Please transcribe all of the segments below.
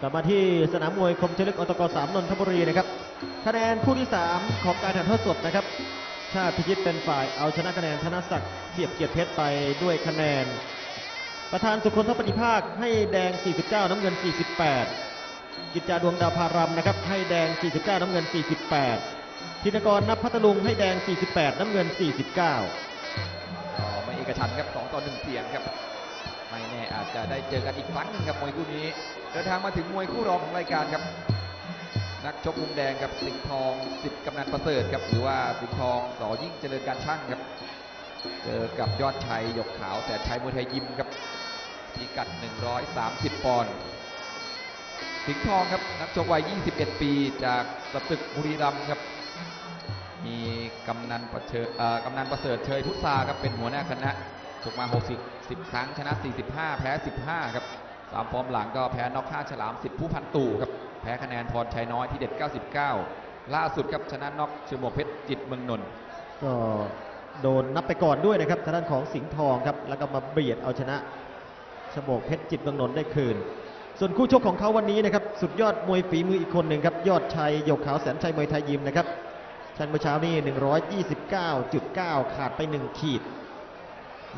กลับมาที่สนามมวยคมชลึกอตกสามนนทบุรีนะครับ คะแนนคู่ที่ 3 ของการถ่ายทอดสดนะครับ ชาติพิชิตเป็นฝ่ายเอาชนะคะแนนธนศักดิ์เสียบเกียรติเพชรไปด้วยคะแนน ประธานสุคนทปฏิภาคให้แดง 49 น้ำเงิน 48 กิจจาดวงดาวพารำนะครับ ให้แดง 49 น้ำเงิน 48 ธินกรนับพัทลุงให้แดง 48 น้ำเงิน 49ก็ไม่เอกฉันครับ 2 ต่อ 1 เสียงครับ ไม่แน่อาจจะได้เจอกันอีกครั้งหนึงครับมวยคู่นี้ เดินทางมาถึงมวยคู่รองของรายการครับ นักชกมุมแดงครับสิงห์ทองสิทธิ์กำนันประเสริฐครับหรือว่าสิงห์ทองสอยิ่งเจริญการช่างครับเจอกับยอดชัยหยกขาวแสนชัยมวยไทยยิมครับพิกัด 130 ปอนด์สิงห์ทองครับนักชกวัย 21 ปีจากสตึกบุรีรัมย์ครับ มีกำนันประเชิญกำนันประเสริฐเชยพุทธาครับเป็นหัวหน้าคณะชกมา 60 10 ครั้งชนะ 45 แพ้ 15 ครับ สามฟอร์มหลังก็แพ้นอกค่าฉลาม10ผู้พันตู่ครับ แพ้คะแนนพรชัยน้อยที่เด็ด 99 ล่าสุดครับชนะน็อกชโมกเพชรจิตเมืองนนท์ก็โดนนับไปก่อนด้วยนะครับทางด้านของสิงห์ทองครับ แล้วก็มาเบียดเอาชนะชโบกเพชรจิตเมืองนนท์ได้คืน ส่วนคู่ชกของเขาวันนี้นะครับ สุดยอดมวยฝีมืออีกคนหนึ่งครับ ยอดชัยหยกขาวแสนชัยมวยไทยยิมนะครับชันเมื่อเช้านี้129.9 ขาดไป 1 ขีด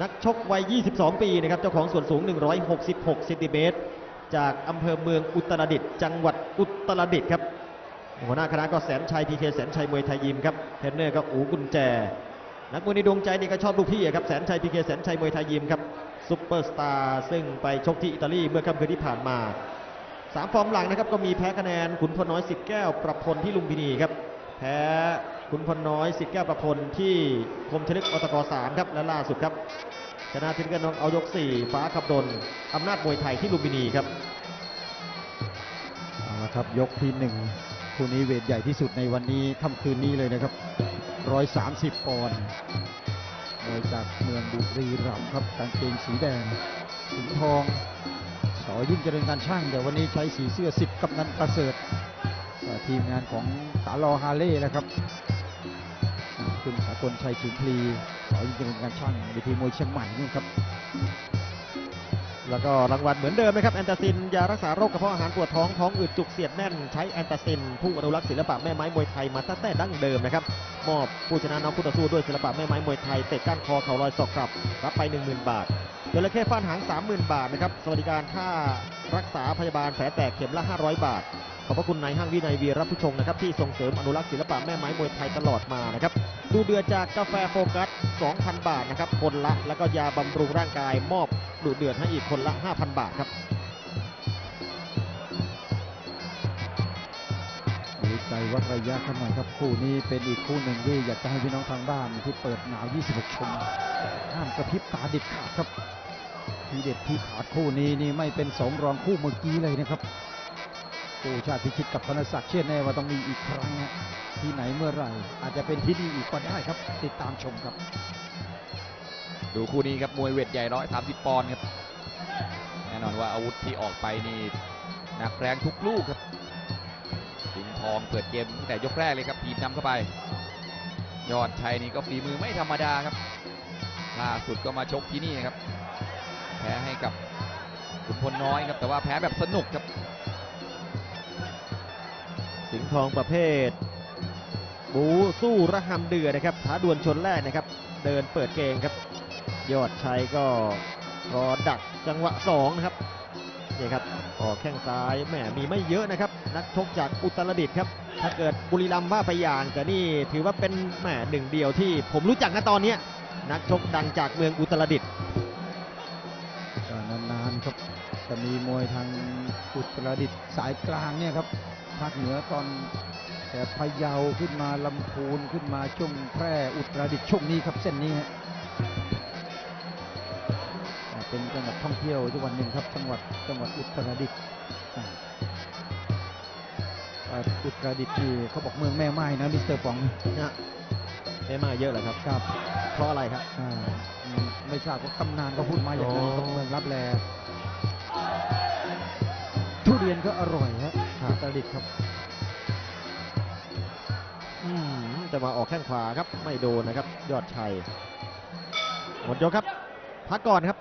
นักชกวัย 22 ปีนะครับ เจ้าของส่วนสูง 166 เซนติเมตร จากอำเภอเมืองอุตรดิตถ์จังหวัดอุตรดิตถ์ครับ หัวหน้าคณะก็แสนชัยพีเคแสนชัยมวยไทยยิมครับ เทรนเนอร์ก็อูกุญแจ นักมวยในดวงใจนี่ก็ชอบลูกพี่อะครับ แสนชัยพีเคแสนชัยมวยไทยยิมครับ ซุปเปอร์สตาร์ซึ่งไปชกที่อิตาลีเมื่อค่ำคืนที่ผ่านมาสามฟอร์มหลังนะครับก็มีแพ้คะแนนขุนพลน้อยสิทธิ์แก้ว ประพลที่ลุมพินีครับ แพ้ขุนพลน้อยสิทธิ์แก้วประพลที่คมชลึกอตกสามครับและล่าสุดครับ ชนะทินกันนองเอายกสี่ฟ้าขับดลอำนาจมวยไทยที่ลุมพินีครับเอาละครับยกที่หนึ่งคู่นี้เวทใหญ่ที่สุดในวันนี้ค่ำคืนนี้เลยนะครับ 130 ปอนด์มวยจากเมืองบุรีรัมย์ครับกางเกงสีแดงสิงห์ทองสอยิ่งเจริญการช่างเดี๋ยววันนี้ใช้สีเสื้อ 10กับนันประเสริฐ ทีมงานของตาลอฮาเล่นะครับคุณสากลชัยชิมพลีสอยิ่งเจริญการช่างเวทีมวยเชียงใหม่นี่ครับ แล้วก็รางวัลเหมือนเดิมนะครับแอนตาซินยารักษาโรคกระเพาะอาหารปวดท้องท้องอืดจุกเสียดแน่นใช้แอนตาซิน ผู้อนุรักษ์ศิลปะแม่ไม้มวยไทยมาตั้งแต่ดั้งเดิมนะครับมอบผู้ชนะน้องคู่ต่อสู้ด้วยศิลปะแม่ไม้มวยไทยเตะก้านคอเข่าลอยศอกกลับรับไป 10,000 บาทจระเข้ฟาดหาง 30,000 บาทนะครับสวัสดิการค่ารักษาพยาบาลแผลแตกเข็มละ 500 บาท ขอบพระคุณนายห้างวินัยวีรผู้ชงนะครับที่ส่งเสริมอนุรักษ์ศิลปะแม่ไม้มวยไทยตลอดมานะครับดูเดือดจากกาแฟโฟกัส 2,000 บาทนะครับคนละ แล้วก็ยาบำรุงร่างกายมอบดูเดือดให้อีกคนละ 5,000 บาทครับดูใจวัดระยะกันหน่อยครับคู่นี้เป็นอีกคู่หนึ่งที่อยากจะให้พี่น้องทางบ้านที่เปิดหนาว 26ชมห้ามกระพริบตาเด็ดขาดครับทีเด็ดที่ขาดคู่นี้นี่ไม่เป็นสองรองคู่เมื่อกี้เลยนะครับ คู่ชาติพิชิตกับธนศักดิ์เชื่อแน่ว่าต้องมีอีกครั้งนะที่ไหนเมื่อไหร่ อาจจะเป็นที่นี่อีกก็ได้ครับ ติดตามชมครับ ดูคู่นี้ครับมวยเวทใหญ่130ปอนด์ครับแน่นอนว่าอาวุธที่ออกไปนี่หนักแรงทุกลูกครับสิงห์ทองเปิดเกมตั้งแต่ยกแรกเลยครับทีมนำเข้าไป ยอดชัยนี่ก็ฝีมือไม่ธรรมดาครับล่าสุดก็มาชกที่นี่ครับ แพ้ให้กับขุนพลน้อยครับแต่ว่าแพ้แบบสนุกครับ สิงห์ทองประเภทบูสู้ระหำเดือนะครับท้าดวลชนแรกนะครับ เดินเปิดเกมครับ ยอดชัยก็รอดักจังหวะสองนะครับนี่ครับออกแข้งซ้ายแหมมีไม่เยอะนะครับ นักชกจากอุตรดิตถ์ครับ ถ้าเกิดบุรีรัมย์ว่าไปอย่างแต่นี่ถือว่าเป็นแหมหนึ่งเดียวที่ผมรู้จักนะตอนนี้นักชกดังจากเมืองอุตรดิตถ์นานๆครับจะมีมวยทางอุตรดิตถ์สายกลางเนี่ยครับ ภาคเหนือตอนแต่พะเยาขึ้นมาลำพูนขึ้นมาช่วงแพร่อุตรดิตถ์ช่วงนี้ครับเส้นนี้ฮะอ่าเป็นจังหวัดท่องเที่ยวจังหวัดหนึ่งครับ จังหวัดจังหวัดอุตรดิตถ์อ่าอ่าอุตรดิตถ์นี่เขาบอกเมืองแม่ไม้นะมิสเตอร์ฟองนะไม่มาเยอะเหรอครับครับ เพราะอะไรครับอ่าอืมไม่ทราบว่าตำนานก็พูดมาอย่างนั้นอ๋อครับเมืองรับแลทุเรียนก็อร่อยฮะ อุตรดิตครับอืมจะมาออกแข้งขวาครับไม่โดนนะครับ ยอดชัยหมดยกครับ พักก่อนครับ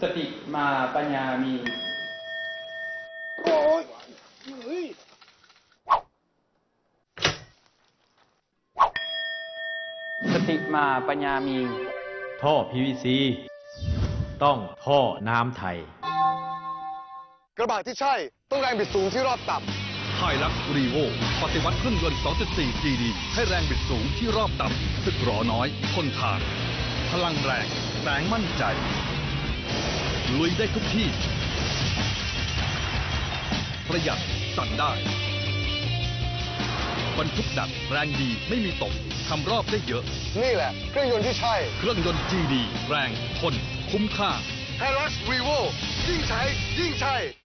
สติมาปัญญามี มาปัญญามี ท่อ PVC ต้องท่อน้ำไทย กระบะที่ใช่ต้องแรงบิดสูงที่รอบต่ำไฮลักรีโวปฏิวัติเครื่องยนต์ 2.4 GD ให้แรงบิดสูงที่รอบต่ำสึกหรอน้อยทนทาน พลังแรงแรงมั่นใจ ลุยได้ทุกที่ ประหยัดสั่งได้ บรรทุกหนักแรงดีไม่มีตกทำรอบได้เยอะ นี่แหละ เครื่องยนต์ที่ใช่ เครื่องยนต์ GD แรงทนคุ้มค่า h a r r i s r e v o ยิ่งใช้ยิ่งใช่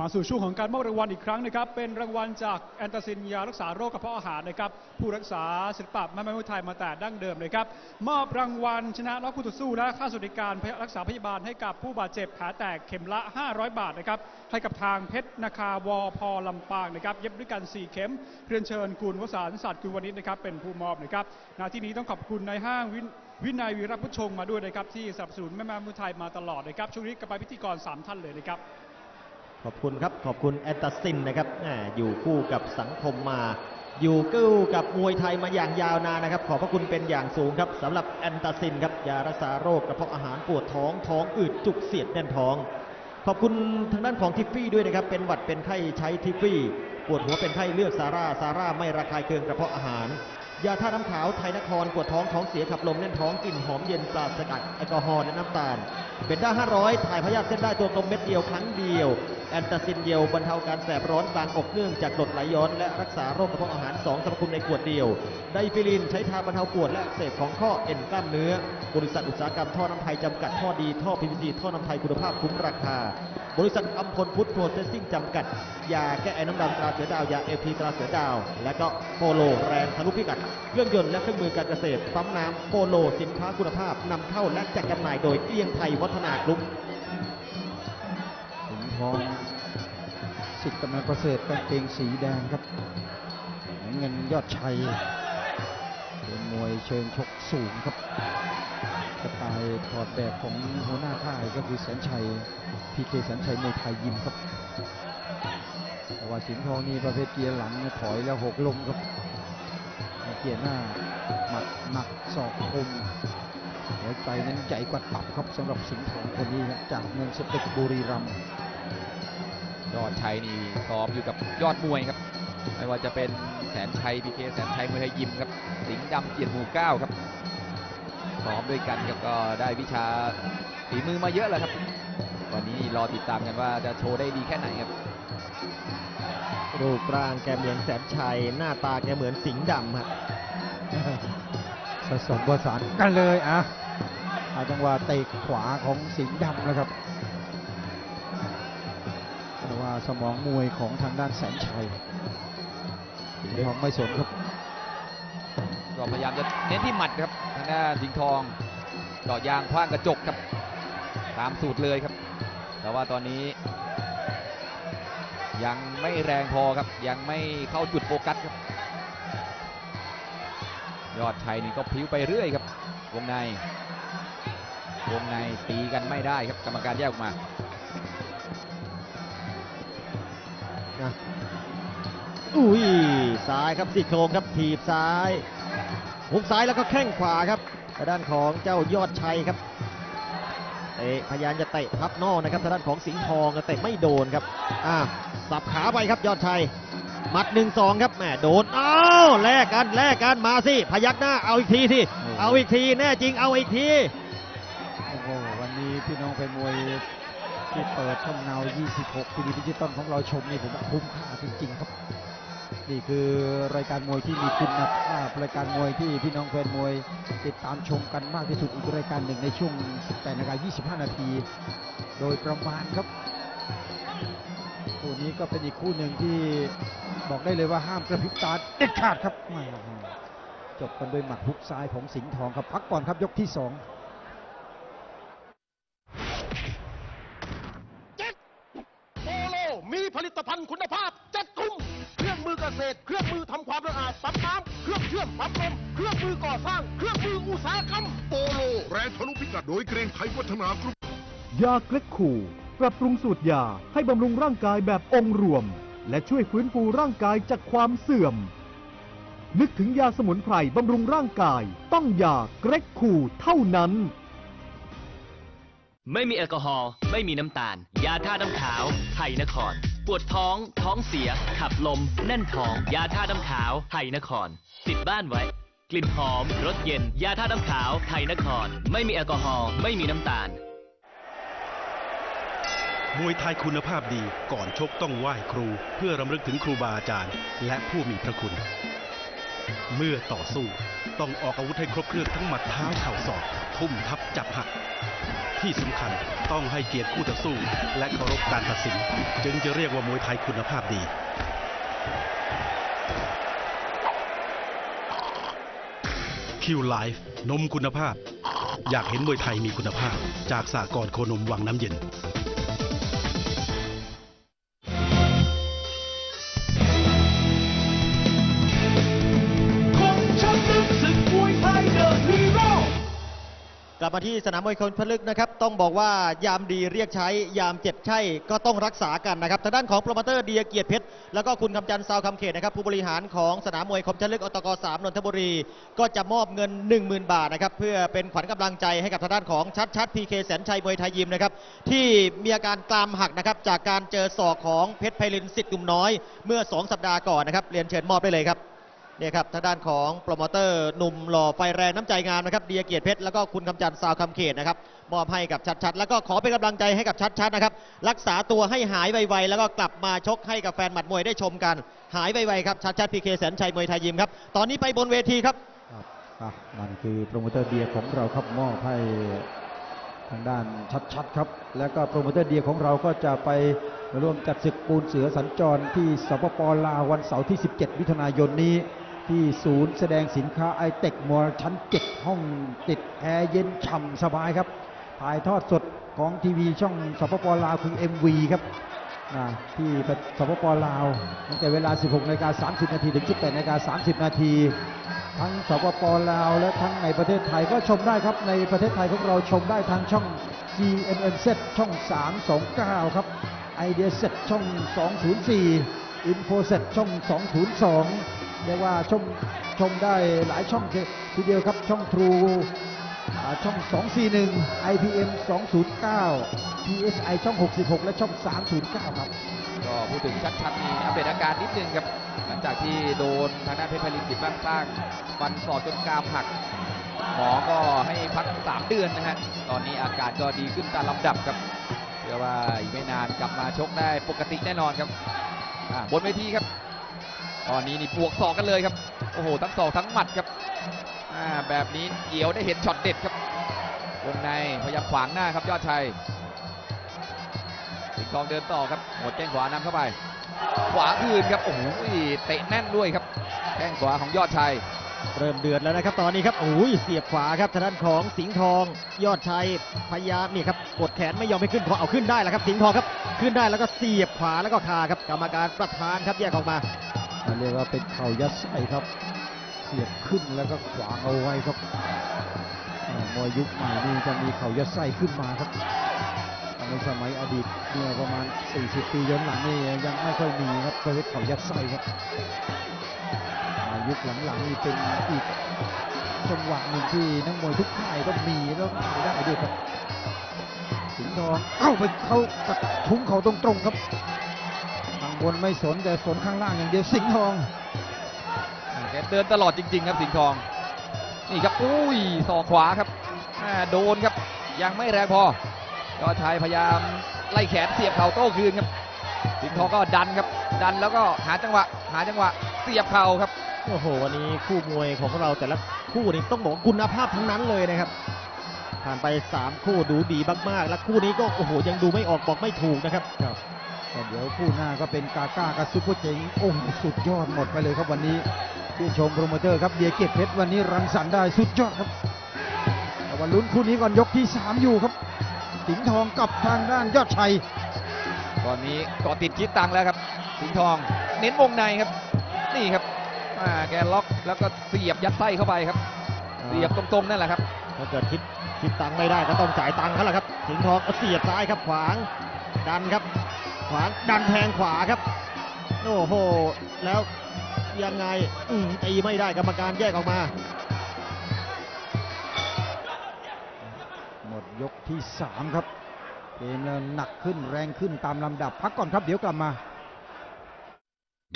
มาสู่ช่วงของการมอบรางวัลอีกครั้งนะครับ เป็นรางวัลจากแอนตาซินยารักษาโรคกระเพาะอาหารนะครับ ผู้รักษาศิลปะแม่ไม้มวยไทยมาแต่ดั้งเดิมนะครับ มอบรางวัลชนะน็อกคู่ต่อสู้และค่าสวัสดิการรักษาพยาบาลให้กับผู้บาดเจ็บแผลแตกเข็มละ 500 บาทนะครับ ให้กับทางเพชรนาคาวอพอลำปางนะครับ เย็บด้วยกัน 4 เข็ม เรียนเชิญคุณวสานต์สัตว์คุณวณิชนะครับ เป็นผู้มอบนะครับนาที่นี้ต้องขอบคุณในายห้างวินวินัยวีรพุชชงมาด้วยนะครับที่สนับสนุนแม่ไม้มวยไทยมาตลอดนะครับช่วงนี้กลับไปพิธีกรสามท่านเลยนะครับ ขอบคุณครับ ขอบคุณแอนตาซินนะครับอยู่คู่กับสังคมมา อยู่คู่กับมวยไทยมาอย่างยาวนานนะครับ ขอบพระคุณเป็นอย่างสูงครับสำหรับแอนตาซินครับยารักษาโรคกระเพาะอาหารปวดท้องท้องอืดจุกเสียดแน่นท้อง ขอบคุณทางด้านของทิฟฟี่ด้วยนะครับ เป็นหวัดเป็นไข้ใช้ทิฟฟี่ ปวดหัวเป็นไข้เลือกซาร่าซาร่าไม่ระคายเคืองกระเพาะอาหาร ยาท่าน้ำขาวไทยนครปวดท้องท้องเสียขับลมแน่นท้องกลิ่นหอมเย็นปราศจากแอลกอฮอล์และน้ำตาลเบนด้า500 ถ่ายพยาธิเส้นได้ตัวกลมเม็ดเดียวครั้งเดียว แอนตาซินเดียวบรรเทาการแสบร้อนกลางอกเนื่องจากกรดไหลย้อน และรักษาโรคกระเพาะอาหาร 2สรรพคุณในขวดเดียว ไดฟิลินใช้ทาบรรเทาปวดและเสบของข้อเอ็นกล้ามเนื้อ บริษัทอุตสาหกรรมท่อน้ำไทยจำกัดท่อดีท่อ PVC ท่อน้ำไทยคุณภาพคุ้มราคา บริษัทอัมพลพุทธโปรเซสซิ่งจำกัด ยาแก้ไอน้ำดำตราเสือดาว ยาเอพีตราเสือดาว และก็โปโลแรงทะลุพิกัด เครื่องยนต์และเครื่องมือการเกษตร ปั๊มน้ำโปโลสินค้าคุณภาพนำเข้าและจัดจำหน่ายโดยเอียงไทยวัฒนากรุ๊ปสิงห์ทองสิทธิ์กำนันประเสริฐกางเกงสีแดงครับเงินยอดชัยเป็นมวยเชิงชกสูงครับ สไตล์ถอดแบบของหัวหน้าค่ายก็คือแสนชัยพีเคแสนชัยมวยไทยยิมครับ แต่ว่าสิงห์ทองนี่ประเภทเกียร์หลังถอยแล้วหกลมครับ เกียร์หน้าหมัดหนักศอกคมหัวใจนั้นใหญ่กว่าตับครับสำหรับสิงห์ทองคนนี้ครับจากเมืองสตึกบุรีรัมย์ยอดชัยนี่ซ้อมอยู่กับยอดมวยครับ ไม่ว่าจะเป็นแสนชัยพีเคแสนชัยมวยไทยยิมครับ สิงห์ดำเกียรติหมู่เก้าครับ ซ้อมด้วยกันครับก็ได้วิชาฝีมือมาเยอะแล้วครับวันนี้รอติดตามกันว่าจะโชว์ได้ดีแค่ไหนครับ รูปร่างแกเหมือนแสนชัย หน้าตาแกเหมือนสิงห์ดำฮะผสมผสานกันเลยอะอาจังหวะเตะขวาของสิงห์ดำนะครับแต่ว่าสมองมวยของทางด้านแสนชัยสิงห์ทองไม่สนครับก็ พยายามจะเน้นที่หมัดครับทางด้านสิงห์ทองเจาะยางคว้างกระจกครับ ตามสูตรเลยครับ แต่ว่าตอนนี้ ยังไม่แรงพอครับ ยังไม่เข้าจุดโฟกัสครับ ยอดชัยนี่ก็พลิ้วไปเรื่อยครับ วงใน วงในตีกันไม่ได้ครับกรรมการแยกออกมานะอุ้ยซ้ายครับซี่โครงครับถีบซ้าย หุกซ้ายแล้วก็แข้งขวาครับทางด้านของเจ้ายอดชัยครับเตะพยายามจะเตะพับนอกนะครับทางด้านของสิงห์ทองแต่ไม่โดนครับอ่าสับขาไปครับยอดชัยหมัดหนึ่งสองครับแหมโดนอ้าวแลกกันแลกกันมาสิพยักหน้าเอาอีกทีสิโอ้โหเอาอีกทีแน่จริงเอาอีกทีโอ้โหวันนี้พี่น้องเป็นมวยที่เปิดช่องเนา26 ทีวีดิจิตอลของเราชมนี่ผมว่าคุ้มค่าจริงๆครับ นี่คือรายการมวยที่มีคุณภาพรายการมวยที่พี่น้องแฟนมวย ติดตามชมกันมากที่สุดอีกรายการหนึ่งในช่วง 18นาฬิกา25 นาที โดยประมาณครับคู่นี้ก็เป็นอีกคู่หนึ่งที่บอกได้เลยว่าห้ามกระพริบตาเด็ดขาดครับจบกันด้วยหมัดฮุกซ้ายของสิงห์ทองครับพักก่อนครับยกที่สองโปโลมีผลิตภัณฑ์คุณภาพ ษตร เครื่องมือทำความสะอาดเครื่องปั๊มลมเครื่องมือก่อสร้าง เครื่องมืออุตสาหกรรมโปโล แรงทะลุพิกัดโดยเกรงไทยวัฒนากรุ๊ปยาเกล็กคูปรับปรุงสูตรยาให้บำรุงร่างกายแบบองค์รวม และช่วยฟื้นฟูร่างกายจากความเสื่อม นึกถึงยาสมุนไพรบำรุงร่างกาย ต้องยาเกร็กคูเท่านั้น ไม่มีแอลกอฮอล์ไม่มีน้ำตาล ยาท่าน้ำขาวไทยนคร ปวดท้อง ท้องเสีย ขับลม แน่นท้อง ยาท่าน้ำขาว ไทยนคร ติดบ้านไว้ กลิ่นหอม รสเย็น ยาท่าน้ำขาว ไทยนคร ไม่มีแอลกอฮอล์ ไม่มีน้ำตาล มวยไทยคุณภาพดี ก่อนชกต้องไหว้ครู เพื่อรำลึกถึงครูบาอาจารย์ และผู้มีพระคุณ เมื่อต่อสู้ ต้องออกอาวุธให้ครบเครื่องทั้งหมัดเท้าเข่าศอกทุ่มทับจับหัก ที่สำคัญต้องให้เกียรติคู่ต่อสู้ และเคารพการตัดสิน จึงจะเรียกว่ามวยไทยคุณภาพดี คิวไลฟ์นมคุณภาพ อยากเห็นมวยไทยมีคุณภาพ จากสากรณ์โคนมวังน้ำเย็น ที่สนามมวยคนพลึกนะครับ ต้องบอกว่ายามดีเรียกใช้ยามเจ็บใช่ก็ต้องรักษากันนะครับทางด้านของโปรโมเตอร์เดียเกียรติเพชรแล้วก็คุณคำจันทร์ซาวคำเขตนะครับ ผู้บริหารของสนามมวยคมชลึกอตก3นนทบุรี ก็จะมอบเงิน 10,000 บาทนะครับเพื่อเป็นขวัญกำลังใจให้กับทางด้านของชัดชัดพีเคแสนชัยมวยไทยยิมนะครับที่มีอาการกรามหักนะครับจากการเจอศอกของเพชรไพลินสิทธิ์กุมน้อยเมื่อ 2 สัปดาห์ก่อนนะครับเรียนเชิญมอบได้เลยครับ เนี่ยครับทางด้านของโปรโมเตอร์หนุ่มหล่อไฟแรงน้ำใจงามนะครับเดียเกียรติเพชรแล้วก็คุณคำจันทร์สาวคำเขตนะครับมอบให้กับชัดๆ แล้วก็ขอเป็นกำลังใจให้กับชัดๆนะครับรักษาตัวให้หายไวๆแล้วก็กลับมาชกให้กับแฟนหมัดมวยได้ชมกัน หายไวๆครับชัดๆพีเคแสนชัยมวยไทยยิมครับตอนนี้ไปบนเวทีครับครับอะนั่นคือโปรโมเตอร์เดียของเราครับมอบให้ทางด้านชัดๆครับ แล้วก็โปรโมเตอร์เดียของเราก็จะไปร่วมจัดศึกปูนเสือสัญจรที่สปปลาววันเสาร์ที่ 17 มิถุนายนนี้ ที่ศูนย์แสดงสินค้าไอเทคมอลชั้น 7 ห้องติดแอร์เย็นฉ่ำสบายครับ ถ่ายทอดสดของทีวีช่องสปปลาวคือ MV ครับที่สปปลาวตั้งแต่เวลา 16นาฬิกา30 นาทีถึง 18นาฬิกา30 นาทีทั้งสปปลาวและทั้งในประเทศไทยก็ชมได้ครับในประเทศไทยของเราชมได้ทางช่อง GMM Z ช่อง 329 ครับไอเดียเซตช่อง 204 อินโฟเซตช่อง 202 เรียกว่าชมชมได้หลายช่องทีเดียวครับช่อง True ช่อง 241 IPM 209 PSI ช่อง 66 และช่อง 309 ครับ ก็พูดถึงชัดๆนี่อัปเดตอาการนิดนึงครับ หลังจากที่โดนทางด้านเพชรพลินสิทธิ์บ้านสร้างฟันศอกจนกรามหัก หมอก็ให้พัก 3 เดือนนะฮะ ตอนนี้อาการก็ดีขึ้นตามลำดับครับเชื่อว่าอีกไม่นานกลับมาชกได้ปกติแน่นอนครับบนเวทีครับ ตอนนี้นี่บวกศอกกันเลยครับ โอ้โห ทั้งศอกทั้งหมัดครับแบบนี้เกี่ยวได้เห็นช็อตเด็ดครับ วงในพยายามขวางหน้าครับยอดชัยสิงทองเดินต่อครับหมดแข้งขวานำเข้าไป ขวาคืนครับ โอ้โห เตะแน่นด้วยครับแข้งขวาของยอดชัย เริ่มเดือดแล้วนะครับ ตอนนี้ครับ โอ้ย เสียบขวาครับทางด้านของสิงห์ทอง ยอดชัย พยายามนี่ครับ กดแขนไม่ยอมให้ขึ้น พอเอาขึ้นได้แล้วครับ สิงห์ทองครับ ขึ้นได้แล้วก็เสียบขวาแล้วก็คาครับ กรรมการประธานครับแยกออกมา เรียกว่าเป็นเข่ายัดไส้ครับ เสียบขึ้นแล้วก็ขวางเอาไว้ครับมวยยุคใหม่นี่จะมีเข่ายัดไส้ขึ้นมาครับในสมัยอดีตเนี่ยประมาณ 40 ปีย้อนหลังนี่ยังไม่ค่อยมีครับประเภทเข่ายัดไส้ครับยุคหลังๆนี่เป็นอีกจังหวะหนึ่งที่นักมวยทุกค่ายต้องมีแล้วทำได้ด้วยครับสิงห์ทองเอ้าไปเข้ากระทุ้งเขาตรงๆครับ บนไม่สนแต่สนข้างล่างอย่างเดียวสิงห์ทองแกเดินตลอดจริง ๆ ครับสิงห์ทอง นี่ครับอุ้ยศอกขวาครับอ่าโดนครับยังไม่แรงพอยอดชัยพยายามไล่แขนเสียบเข่าโต้คืนครับสิงห์ทองก็ดันครับ ดันแล้วก็หาจังหวะ หาจังหวะเสียบเข่าครับโอ้โหวันนี้คู่มวยของเราแต่ละคู่นี่ต้องบอกว่าคุณภาพทั้งนั้นเลยนะครับผ่านไป 3 คู่ดูดีมากๆ และคู่นี้ก็โอ้โหยังดูไม่ออกบอกไม่ถูกนะครับครับแต่ เดี๋ยวคู่หน้าก็เป็นกาก้ากับซุปเปอร์เจ๋งโอ้โหสุดยอดหมดไปเลยครับวันนี้ชื่นชมโปรโมเตอร์ครับเบียร์เกียรติเพชรวันนี้รังสรรค์ได้สุดยอดครับแต่วันลุ้นคู่นี้ก่อนยกที่ 3 อยู่ครับสิงห์ทองกับทางด้านยอดชัย ตอนนี้เกาะติดคิดตังค์แล้วครับ สิงห์ทองเน้นวงในครับ นี่ครับอ่าแกล็อกแล้วก็เสียบยัดไส้เข้าไปครับ เสียบตรงๆนั่นแหละครับถ้าเกิดคิดคิดตังค์ไม่ได้ก็ต้องจ่ายตังค์เขาแหละครับ สิงห์ทองก็เสียบซ้ายครับขวางดันครับ ขวางดันแทงขวาครับ โอ้โห แล้วยังไงอืมตีไม่ได้กรรมการแยกออกมา หมดยกที่3ครับเกมเริ่มหนักขึ้นแรงขึ้นตามลำดับพักก่อนครับเดี๋ยวกลับมา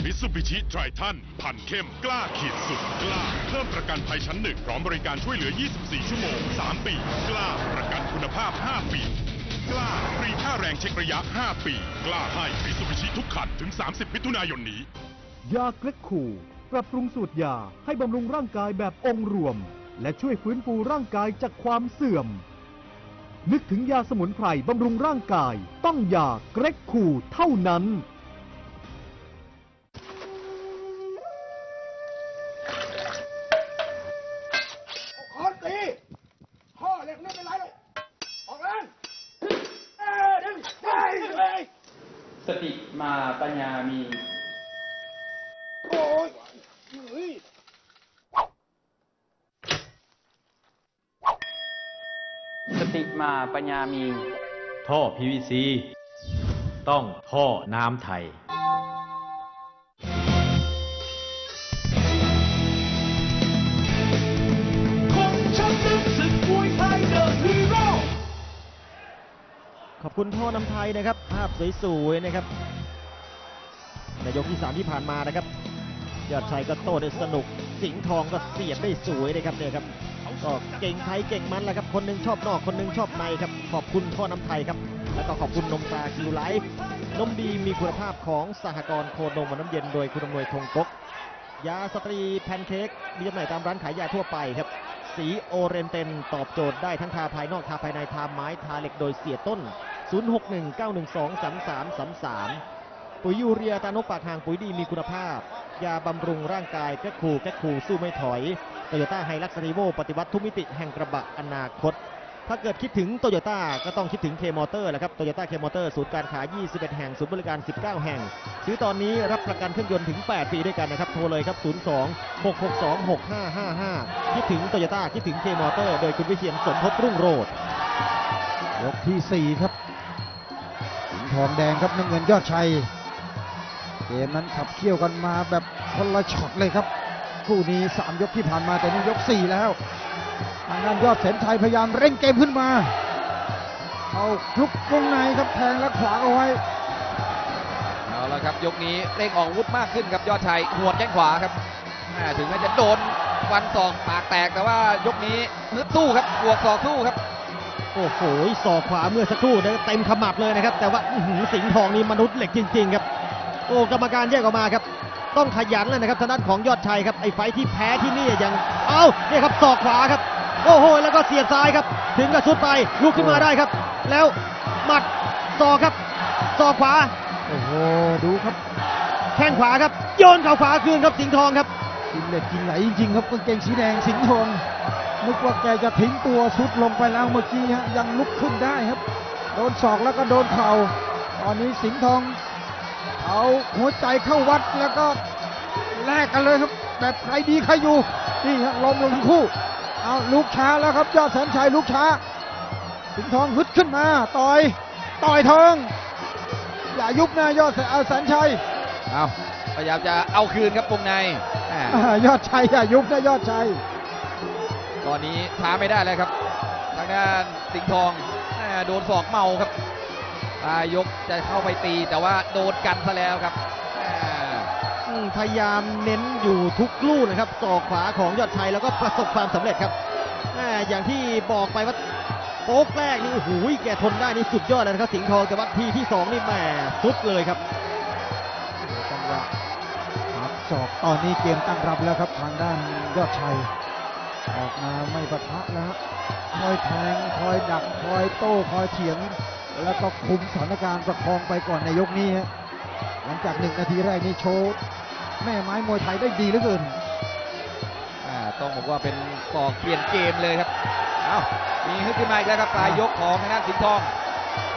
มิตซูบิชิไทรทันพันเข้มกล้าขีดสุดกล้า เพิ่มประกันภัยชั้นหนึ่งพร้อมบริการช่วยเหลือ 24 ชั่วโมง 3 ปี กล้าประกันคุณภาพ 5 ปี กล้าฟรีค่าแรงเช็คระยะ 5 ปี กล้าให้มิสุบิชิทุกขันถึง 30 มิถุนายนนี้ ยาเกล็กคูปรับปรุงสูตรยาให้บำรุงร่างกายแบบองค์รวม และช่วยฟื้นฟูร่างกายจากความเสื่อม นึกถึงยาสมุนไพรบำรุงร่างกาย ต้องยาเกร็กคูเท่านั้น ญญามีโอ้ยเฮ้ยสติมาปัญญามี ท่อ PVC ต้องท่อน้ำไทยคนชักศึกศึกมวยไทยเดอะฮีโร่ขอบคุณท่อน้ำไทยนะครับ ภาพสวยๆนะครับใน ยกที่ 3 ที่ผ่านมานะครับ ยอดชัยก็โต้ได้สนุก สิงห์ทองก็เสียบได้สวยเลยครับเนี่ยครับ ก็เก่งไทยเก่งมันแหละครับ คนหนึงชอบนอก คนหนึงชอบในครับ ขอบคุณท่อน้ำไทยครับ แล้วก็ขอบคุณนมตาคิวไลฟ์นมดีมีคุณภาพของสหกรณ์โคนมน้ำเย็นโดยคุณอำนวยคงกกยาสตรีแพนเค้กมีจำหน่ายตามร้านขายยาทั่วไปครับ สีโอเรนเตนตอบโจทย์ได้ทั้งทาภายนอกทาภายในทาไม้ทาเหล็กโดยเสียต้น 0619123333 ปุ๋ยยูเรียตานกปากหางปุ๋ยดีมีคุณภาพ ยาบำรุงร่างกายแก้คูแก้คูสู้ไม่ถอยโตโยต้าไฮลักซ์รีโวปฏิวัติทุกมิติแห่งกระบะอนาคต ถ้าเกิดคิดถึงโตโยต้าก็ต้องคิดถึงเคมอเตอร์แหละครับโตโยต้าเคมอเตอร์ศูนย์การขาย 21 แห่ง ศูนย์บริการ 19 แห่ง ซื้อตอนนี้รับประกันเครื่องยนต์ถึง 8 ปีด้วยกันนะครับ โทรเลยครับ 02 662 6555 คิดถึงโตโยต้าคิดถึงเคมอเตอร์โดยคุณวิเชียนสมภพรุ่งโรจน์ยกที่ 4 ครับสิงห์ทองแดงครับน้ำเงินยอดชัย เกมนั้นขับเคี่ยวกันมาแบบคนละช็อตเลยครับ คู่นี้ 3 ยกที่ผ่านมาแต่นี่ยก 4 แล้วทางด้านยอดแสนชัยพยายามเร่งเกมขึ้นมา เอาคลุกวงในครับแทงและขวางเอาไว้ เอาละครับ ยกนี้เร่งออกอาวุธมากขึ้นครับยอดชัยหัวดแข้งขวาครับแม่ถึงแม้จะโดนฟันศอกปากแตกแต่ว่ายกนี้ฮึดสู้ครับบวกศอกสู้ครับโอ้โหศอกขวาเมื่อสักครู่นะเต็มขมับเลยนะครับ แต่ว่าอื้อหือสิงห์ทองนี่มนุษย์เหล็กจริง ๆ ครับ โอ้กรรมการแยกออกมาครับ ต้องขยันเลยนะครับทางด้านของยอดชัยครับไอ้ไฟที่แพ้ที่นี่ยังเอ้าเนี่ยครับศอกขวาครับ โอ้โห แล้วก็เสียบซ้ายครับ ถึงกับชุดไปลุกขึ้นมาได้ครับ แล้วหมัดศอกครับศอกขวาโอ้โหดูครับแข้งขวาครับ โยนเข่าขวาคืนครับสิงห์ทองครับกินเหล็กกินไหลจริงๆครับกางเกงสีแดงสิงห์ทองนึกว่าแกจะทิ้งตัวสุดลงไปแล้วเมื่อกี้ฮะยังลุกขึ้นได้ครับ โดนศอกแล้วก็โดนเข่าตอนนี้สิงห์ทอง เอาหัวใจเข้าวัดแล้วก็แลกกันเลยครับแบบใครดีใครอยู่นี่ฮะล้มลงทั้งคู่เอาลุกช้าแล้วครับยอดแสนชัยลุกช้า สิงห์ทองฮึดขึ้นมา ต่อยต่อยทองอย่ายุบนะยอดแสนเอาแสนชัยเอาพยายามจะเอาคืนครับวงในแหม่อ่ายอดชัยอย่ายุบนะยอดชัยตอนนี้ช้าไม่ได้แล้วครับทางด้านสิงห์ทองแหม่โดนศอกเมาครับ ปลายยกจะเข้าไปตีแต่ว่าโดนกันซะแล้วครับแหม่อืมพยายามเน้นอยู่ทุกลูกนะครับศอกขวาของยอดชัยแล้วก็ประสบความสำเร็จครับแหม่อย่างที่บอกไปว่าโป๊กแรกนี่โอ้โหแกทนได้นี่สุดยอดเลยนะครับสิงห์ทองแต่ว่าทีที่สองนี่แหมสุดเลยครับจังหวะหักศอกตอนนี้เกมตั้งรับแล้วครับทางด้านยอดชัยออกมาไม่ปะทะแล้วฮะคอยแทงคอยดักคอยโต้คอยเถียง แล้วก็คุมสถานการณ์ประคองไปก่อนในยกนี้ฮะหลังจากหนึ่งนาทีแรกนี่โชว์แม่ไม้มวยไทยได้ดีเหลือเกินอ่าต้องบอกว่าเป็นศอกเปลี่ยนเกมเลยครับเอามีฮึดขึ้นมาอีกแล้วครับปลายยกของทางด้านสิงห์ทอง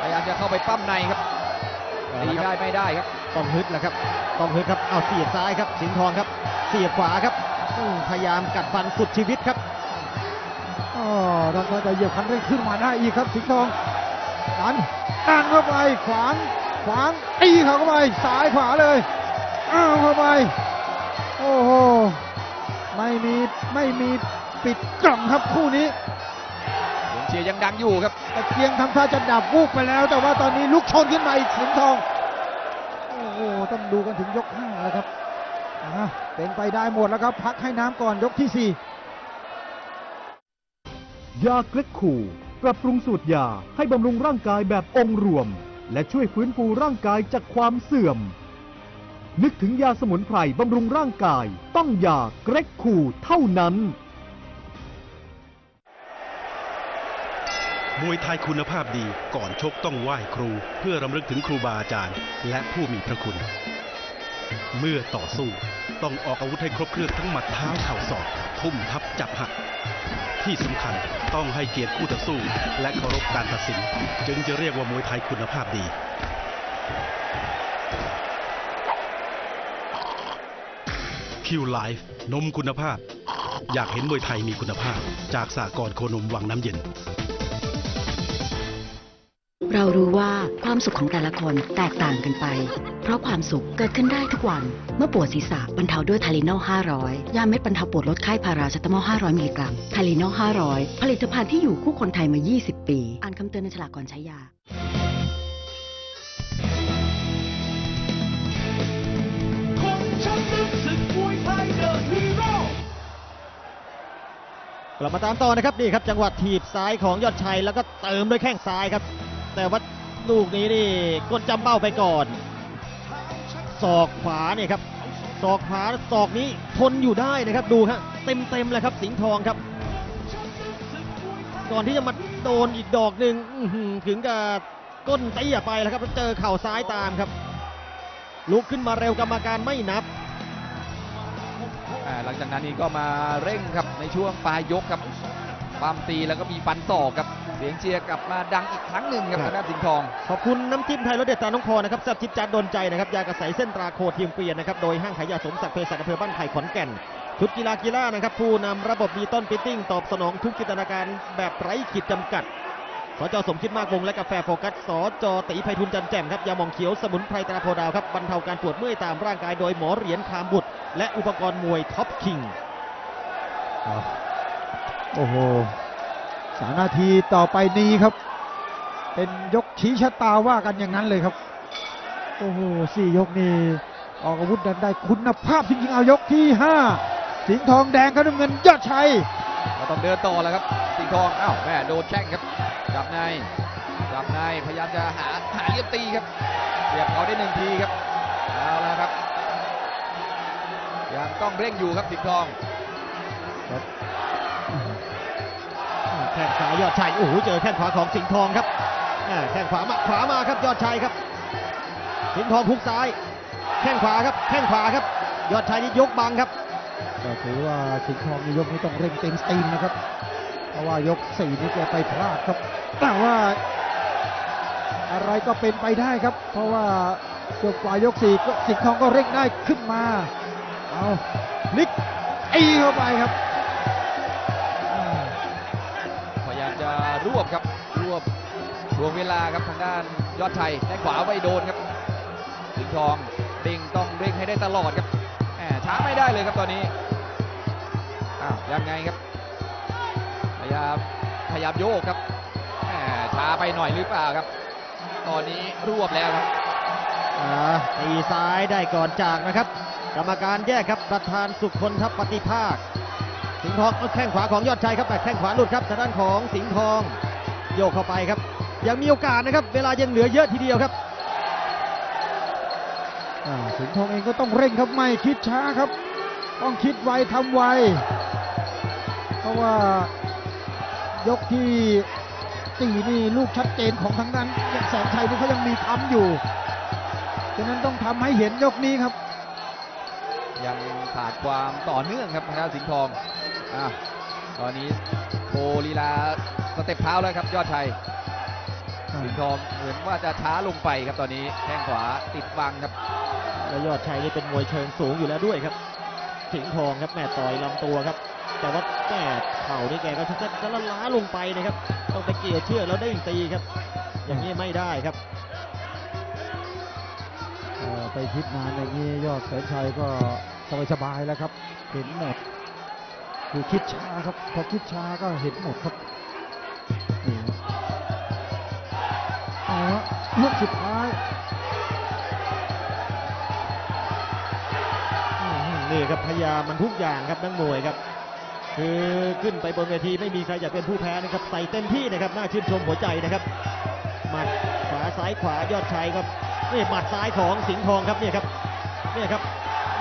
พยายามจะเข้าไปปั้มในครับตีได้ไม่ได้ครับต้องฮึดแหละครับต้องฮึดครับเอาเสียบซ้ายครับ สิงห์ทองครับ เสียบขวาครับอืมพยายามกัดฟันสุดชีวิตครับอ๋อดันแต่เหยียบคันเร่งขึ้นมาได้อีกครับ สิงห์ทอง ดันดันเข้าไปขวางขวางตีเขาเข้าไปซ้ายขวาเลยอ้าวเข้าไปโอ้โหไม่มีไม่มีปิดกล่องครับคู่นี้เสียงเชียร์ยังดังอยู่ครับตะเกียงทำท่าจะดับวูบไปแล้ว แต่ว่าตอนนี้ลุกชนขึ้นมาอีกสิงห์ทองโอ้โหต้องดูกันถึงยกห้าแล้วครับอะเป็นไปได้หมดแล้วครับ พักให้น้ำก่อนยกที่สี่ยาเกล็ดคู ปรับปรุงสูตรยาให้บำรุงร่างกายแบบองค์รวม และช่วยฟื้นฟูร่างกายจากความเสื่อม นึกถึงยาสมุนไพรบำรุงร่างกาย ต้องยาเกรกคูเท่านั้น มวยไทยคุณภาพดีก่อนชกต้องไหว้ครู เพื่อรำลึกถึงครูบาอาจารย์ และผู้มีพระคุณ เมื่อต่อสู้ต้องออกอาวุธให้ครบเครื่องทั้งหมัดเท้าเข่าศอกทุ่มทับจับหัก ที่สำคัญต้องให้เกียรติคู่ต่อสู้ และเคารพการตัดสิน จึงจะเรียกว่ามวยไทยคุณภาพดีคิวไลฟ์นมคุณภาพ อยากเห็นมวยไทยมีคุณภาพ จากสากลโคนมวังน้ำเย็น เรารู้ว่าความสุขของแต่ละคนแตกต่างกันไป เพราะความสุขเกิดขึ้นได้ทุกวัน เมื่อปวดศีรษะบรรเทาด้วยทาลิโน500 ยาเม็ดบรรเทาปวดลดไข้พาราเซตามอล500 มิลลิกรัมทาลิโน500 ผลิตภัณฑ์ที่อยู่คู่คนไทยมา 20 ปี อ่านคำเตือนในฉลากก่อนใช้ยากลับมาตามต่อนะครับนี่ครับจังหวะถีบซ้ายของยอดชัยแล้วก็เติมด้วยแข้งซ้ายครับ แต่ว่าลูกนี้นี่กดจำเป้าไปก่อน ศอกขวาเนี่ยครับศอกขวาศอกนี้ทนอยู่ได้นะครับดูฮะเต็มเต็มเลยครับสิงห์ทองครับ ก่อนที่จะมาโดนอีกดอกหนึ่งถึงกับก้นเตี้ยไปแล้วครับแล้วเจอเข่าซ้ายตามครับ ลุกขึ้นมาเร็วกรรมการไม่นับหลังจากนั้นนี่ก็มาเร่งครับในช่วงปลายยกครับ ปั๊มตีแล้วก็มีฟันศอกครับ เสียงเชียร์กลับมาดังอีกครั้งหนึ่งครับครับทางด้านสิงห์ทอง ขอบคุณน้ำจิ้มไทยรสเด็ดตาน้องคอนะครับแซ่บจิ๊บจัดโดนใจนะครับยากระใสเส้นตราโคเทียมเกวียนนะครับโดยห้างขายยาสมศักดิ์เภสัชอำเภอบ้านไผ่ขอนแก่นชุดกีฬากีฬานะครับผู้นำระบบดีต้นปิตติ้งตอบสนองทุกจินตนาการแบบไร้ขีดจำกัดสจสมคิดมากวงและกาแฟโฟกัสสจตีไพฑุญจันแจ่มครับยาหมองเขียวสมุนไพรตราโพดาวครับบรรเทาการปวดเมื่อยตามร่างกายโดยหมอเหรียญคามบุตร และอุปกรณ์มวยท็อปคิง โอ้โหสามนาทีต่อไปนี้ครับ เป็นยกชี้ชะตาว่ากันอย่างนั้นเลยครับ โอ้โหสี่ยกนี้ออกอาวุธดันได้คุณภาพจริงๆเอายกที่ห้าสิงห์ทองแดงเขาน้ำเงินยอดชัยก็ต้องเดินต่อแล้วครับ สิงห์ทองอ้าวแม่โดนแข้งครับจับในจับในพยายามจะหาหาเลียมตีครับเสียบเขาได้หนึ่งทีครับเอาละครับยังต้องเร่งอยู่ครับสิงห์ทอง แข้งซ้ายยอดชัยโอ้โหเจอแข้งขวาของสิงห์ทองครับแข้งขวามาขวามาครับยอดชัยครับ สิงห์ทองพุกซ้าย แข้งขวาครับ แข้งขวาครับ ยอดชัยนี่ยกบังครับก็ถือว่าสิงห์ทองในยกนี้ต้องเร่งเต็มสตรีมนะครับ เพราะว่ายกสี่นี่แกไปพลาดครับแต่ว่าอะไรก็เป็นไปได้ครับ เพราะว่าจบกว่ายกสี่ก็สิงห์ทองก็เร่งได้ขึ้นมา เอาลิกอีเข้าไปครับ รวบครับรวบรวมเวลาครับทางด้านยอดชัยได้ขวาไว้โดนครับสิงห์ทองเร่งต้องเร่งให้ได้ตลอดครับแหมช้าไม่ได้เลยครับตอนนี้อ้าวยังไงครับพยายามพยายามโยกครับแหมช้าไปหน่อยหรือเปล่าครับ ตอนนี้รวบแล้วครับอ่าตีซ้ายได้ก่อนจากนะครับ กรรมการแยกครับประธานสุขคนทัพปฏิภาค สิงห์ทองเอาแข้งขวาของยอดชัยครับแต่แข้งขวาหลุดครับทางด้านของสิงห์ทองโยกเข้าไปครับ ยังมีโอกาสนะครับ เวลายังเหลือเยอะทีเดียวครับอ่าสิงห์ทองเองก็ต้องเร่งครับไม่คิดช้าครับ ต้องคิดไวทำไวเพราะว่ายกที่สี่นี่ลูกชัดเจนของทางด้านแสนชัยนี่เขายังมีทำอยู่ฉะนั้นต้องทำให้เห็นยกนี้ครับ ยังขาดความต่อเนื่องครับทางด้านสิงห์ทอง อะตอนนี้โชว์ลีลาสเต็ปเท้าแล้วครับ ยอดชัยสิงห์ทองเหมือนว่าจะช้าลงไปครับตอนนี้แข้งขวาติดบังครับและยอดชัยนี่เป็นมวยเชิงสูงอยู่แล้วด้วยครับ สิงห์ทองครับแม่ต่อยลำตัวครับ แต่ว่าแม่เข่านี่แกก็จะจะละล้าลงไปนะครับ ต้องไปเกี่ยวเชือกแล้วได้งตีครับ อย่างนี้ไม่ได้ครับเอ่อไปคิดนานอย่างนี้ยอดแสนชัยก็สบายๆแล้วครับเห็นหมด คือคิดช้าครับ พอคิดช้าก็เห็นหมดครับนี่ครับเอาละยกสุดท้ายนี่ครับพยายามมันทุกอย่างครับนักมวยครับ คือขึ้นไปบนเวทีไม่มีใครอยากเป็นผู้แพ้นะครับ ใส่เต็มที่นะครับน่าชื่นชมหัวใจนะครับหมัดขวาซ้ายขวายอดชัยครับนี่หมัดซ้ายของสิงห์ทองครับเนี่ยครับเนี่ยครับ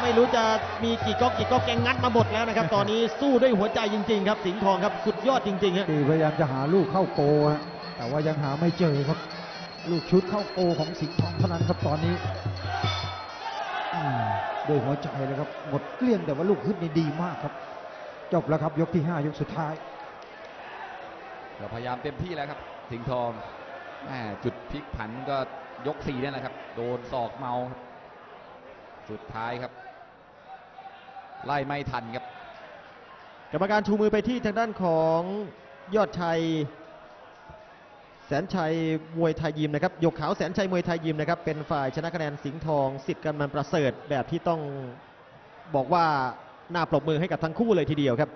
ไม่รู้จะมีกี่ก๊อกกี่ก๊อกแกงัดมาหมดแล้วนะครับ ตอนนี้สู้ด้วยหัวใจจริง ๆ ครับ สิงห์ทองครับสุดยอดจริงๆฮะคือพยายามจะหาลูกเข้าโกฮะแต่ว่ายังหาไม่เจอครับ ลูกชุดเข้าโกของสิงห์ทองเท่านั้นครับตอนนี้อืมด้วยหัวใจเลยครับ หมดเกลี้ยงแต่ว่าลูกขึ้นนี่ดีมากครับ จบแล้วครับยกที่ 5 ยกสุดท้ายก็พยายามเต็มที่แล้วครับ สิงห์ทองแหม่จุดพลิกผันก็ยกสี่นั่นแหละครับ โดนศอกเมาครับสุดท้ายครับ ไล่ไม่ทันครับ กรรมการชูมือไปที่ทางด้านของยอดชัย แสนชัยมวยไทยยิมนะครับยกขาวแสนชัยมวยไทยยิมนะครับ เป็นฝ่ายชนะคะแนนสิงห์ทองสิทธิ์กันมันประเสริฐแบบที่ต้องบอกว่าน่าปรบมือให้กับทั้งคู่เลยทีเดียวครับ